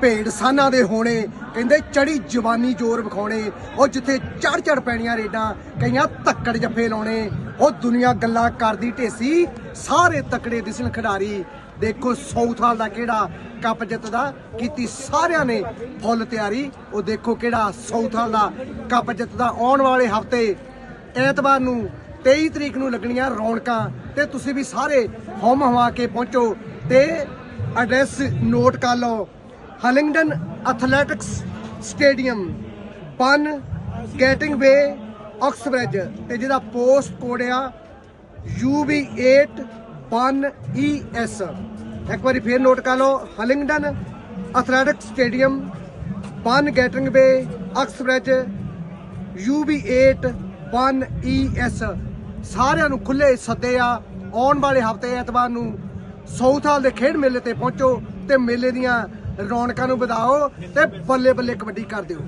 ਭੇਡ ਸਾਨਾਂ ਦੇ ਹੋਣੇ। ਕਹਿੰਦੇ ਚੜੀ ਜਵਾਨੀ ਜ਼ੋਰ ਵਿਖਾਉਣੇ। ਉਹ ਜਿੱਥੇ ਚੜ ਚੜ ਪੈਣੀਆਂ ਰੇਡਾਂ, ਕਈਆਂ ਧੱਕੜ ਜੱਫੇ ਲਾਉਣੇ। ਉਹ ਦੁਨੀਆ ਗੱਲਾਂ ਕਰਦੀ ਢੇਸੀ, ਸਾਰੇ ਤਕੜੇ ਦਿਸਣ ਖਿਡਾਰੀ। ਦੇਖੋ ਸੌਥਾਲ ਦਾ ਕਿਹੜਾ ਕੱਪ ਜਿੱਤਦਾ, ਕੀਤੀ ਸਾਰਿਆਂ ਨੇ ਫੁੱਲ ਤਿਆਰੀ। ਉਹ ਦੇਖੋ ਕਿਹੜਾ ਸੌਥਾਲ ਦਾ ਕੱਪ ਜਿੱਤਦਾ। ਆਉਣ ਵਾਲੇ ਹਫ਼ਤੇ, ਐਤਵਾਰ ਨੂੰ 23 ਤਰੀਕ ਨੂੰ ਲੱਗਣੀਆਂ ਰੌਣਕਾਂ। ਤੇ ਤੁਸੀਂ ਵੀ ਸਾਰੇ ਹਮ ਹਵਾ ਕੇ ਪਹੁੰਚੋ। ਤੇ ਐਡਰੈਸ ਨੋਟ ਕਰ ਲਓ। ਹਲਿੰਗਡਨ ਐਥਲੈਟਿਕਸ ਸਟੇਡੀਅਮ ਬਨ ਗੈਟਿੰਗ ਵੇ ਆਕਸਬ੍ਰਿਜ ਤੇ ਜਿਹਦਾ ਪੋਸਟ ਕੋਡ ਆ UB8 1 ES ਇੱਕ ਵਾਰੀ ਫੇਰ ਨੋਟ ਕਰ ਲਓ ਹਲਿੰਗਡਨ ਐਥਲੈਟਿਕਸ ਸਟੇਡੀਅਮ ਬਨ Gatting Way Uxbridge UB8 1 ES ਸਾਰਿਆਂ ਨੂੰ ਖੁੱਲੇ ਸੱਦੇ ਆ, ਆਉਣ ਵਾਲੇ ਹਫ਼ਤੇ ਐਤਵਾਰ ਨੂੰ ਸੌਥਾਲ ਦੇ ਖੇਡ ਮੇਲੇ ਤੇ ਪਹੁੰਚੋ ਤੇ ਮੇਲੇ ਦੀਆਂ ਰੌਣਕਾਂ ਨੂੰ ਵਧਾਓ ਤੇ ਬੱਲੇ ਬੱਲੇ ਕਬੱਡੀ ਕਰ ਦਿਓ।